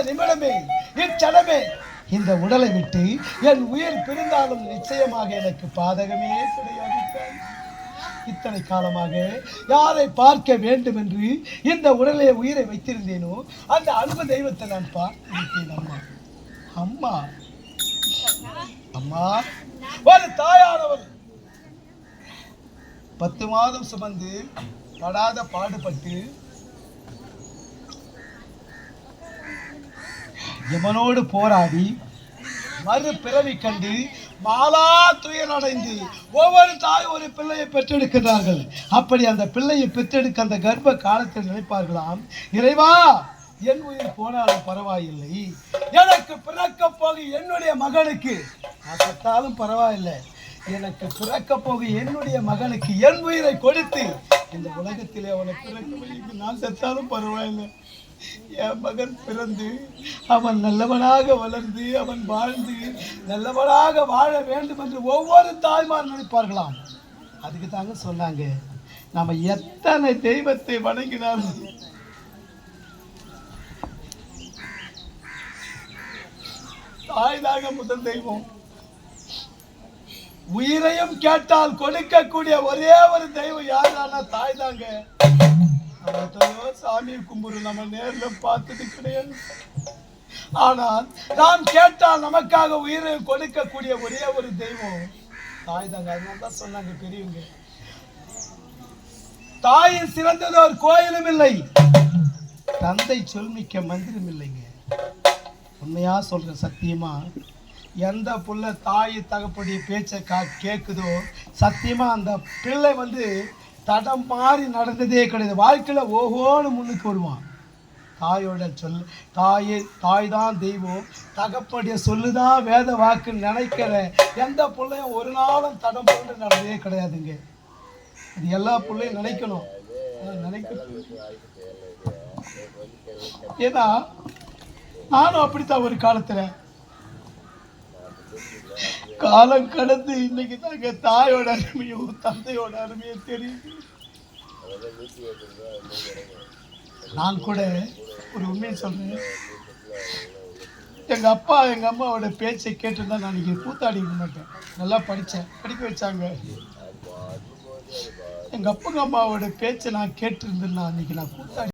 இந்த நிமிடமே இச்சடமே இந்த உடலை விட்டு என் உயிர் பிரிந்தாலும் நிச்சயமாக எனக்கு பாதகமே கிடையாது இத்தனை காலமாக யாரை பார்க்க வேண்டும் என்று இந்த உடலை உயிரை வைத்திருந்தேனோ அந்த அன்பு தெய்வத்தை நான் பார்த்திருக்கேன் அம்மா. அம்மா. அம்மா. ஒரு தாயானவள். பத்து மாதம் சுமந்து படாத பாடுபட்டு எவனோடு போராடி மறு பிறவி கண்டு மாலா துயரடைந்து ஒவ்வொரு தாய் ஒரு பிள்ளையை பெற்றெடுக்கிறார்கள் அப்படி அந்த பிள்ளையை பெற்றெடுக்க அந்த கர்ப்ப காலத்தில் நினைப்பார்களாம் இறைவா என் உயிர் போனாலும் பரவாயில்லை. எனக்கு பிறக்க போக என்னுடைய மகனுக்கு அசத்தாலும் பரவாயில்லை. எனக்கு பிறக்க போக என்னுடைய மகனுக்கு என் உயிரை கொடுத்து இந்த உலகத்திலே அவனை பிறக்க நான் செத்தாலும் பரவாயில்லை. என் மகன் பிறந்து அவன் நல்லவனாக வளர்ந்து அவன் வாழ்ந்து நல்லவனாக வாழ வேண்டும் என்று ஒவ்வொரு தாய்மார் நினைப்பார்களாம். அதுக்கு தாங்க சொன்னாங்க. நாம் எத்தனை தெய்வத்தை வணங்கினாலும் தாய் தாங்க முதல் தெய்வம். உயிரையும் கேட்டால் கொடுக்கக்கூடிய ஒரே ஒரு தெய்வம் யாரானா தாய் தாங்க. சாமி கும்புரு நம்ம நேரில் பார்த்தது கிடையாது. ஆனால் நாம் கேட்டால் நமக்காக உயிரை கொடுக்கக்கூடிய ஒரே ஒரு தெய்வம் தாய் தாங்க. அதனால தான் சொன்னாங்க பெரியவங்க. தாயின் சிறந்தது ஒரு கோயிலும் இல்லை. தந்தை சொல்மிக்க மந்திரம் இல்லைங்க. உண்மையா சொல்றேன் சத்தியமா? எந்த புள்ள தாய் தகப்படைய பேச்சை கா கேட்குதோ சத்தியமாக அந்த பிள்ளை வந்து தடம் மாறி நடந்ததே கிடையாது. வாழ்க்கையில் ஓஹோன்னு முன்னுக்கு வருவான். தாயோட சொல் தாயே தாய் தான் தெய்வம் தகப்படைய சொல்லுதான் வேத வாக்குன்னு நினைக்கிற எந்த பிள்ளையும் ஒரு நாளும் தடம் போட்டு நடந்ததே கிடையாதுங்க. இது எல்லா பிள்ளையும் நினைக்கணும். நினைக்கணும் ஏன்னா நானும் அப்படித்தான் ஒரு காலத்தில் காலம் கடந்து இன்னைக்கு தாங்க தாயோட அருமையும் தந்தையோட அருமையும் தெரியுது. நான் கூட ஒரு உண்மையை சொல்றேன். எங்க அப்பா எங்க அம்மாவோட பேச்சை கேட்டுருந்தா நான் இன்னைக்கு கூத்தாடி மாட்டேன் நல்லா படிச்சேன். படிக்க வச்சாங்க. எங்க அப்பா அம்மாவோட பேச்சை நான் கேட்டு இருந்தேன்னா அன்னைக்கு நான் கூத்தாடி